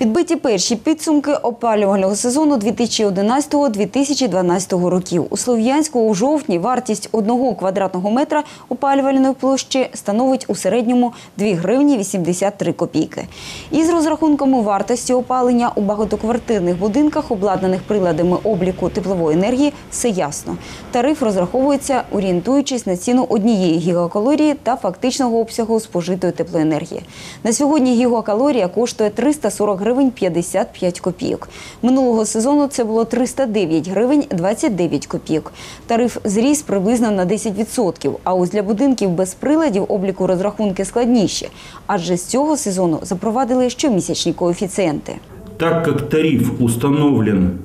Підбиті перші підсумки опалювального сезону 2011-2012 років. У Слов'янську у жовтні вартість одного квадратного метра опалювальної площі становить у середньому 2 гривні 83 копійки. Із розрахунками вартості опалення у багатоквартирних будинках, обладнаних приладами обліку теплової енергії, все ясно. Тариф розраховується, орієнтуючись на ціну однієї гігакалорії та фактичного обсягу спожитої теплоенергії. На сьогодні гігакалорія коштує 340 гривень 55 копійок. Минулого сезону це було 309 гривень 29 копійок. Тариф зріс приблизно на 10%, а ось для будинків без приладів обліку розрахунки складніші, адже з цього сезону запровадили щомісячні коефіцієнти. Так як тариф установлен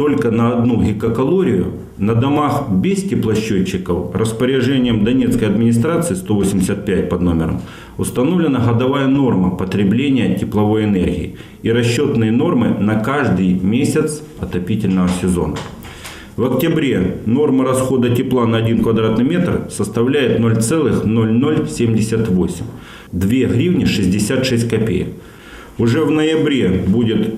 только на одну гигакалорию, на домах без теплосчетчиков распоряжением Донецкой администрации 185 под номером установлена годовая норма потребления тепловой энергии и расчетные нормы на каждый месяц отопительного сезона. В октябре норма расхода тепла на 1 квадратный метр составляет 0,0078, 2 гривни 66 копеек. Уже в ноябре будет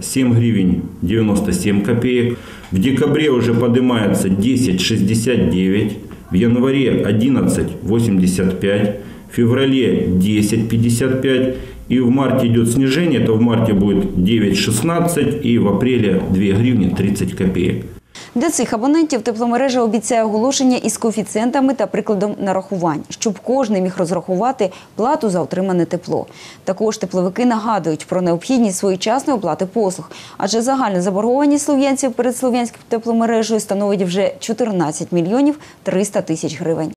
7 гривен 97 копеек. В декабре уже поднимается 10,69. В январе 11,85. В феврале 10,55. И в марте идет снижение. Это в марте будет 9,16. И в апреле 2 гривни 30 копеек. Для цих абонентів тепломережа обіцяє оголошення із коефіцієнтами та прикладом нарахувань, щоб кожен міг розрахувати плату за отримане тепло. Також тепловики нагадують про необхідність своєчасної оплати послуг, адже загальна заборгованість слов'янців перед слов'янською тепломережею становить вже 14 мільйонів 300 тисяч гривень.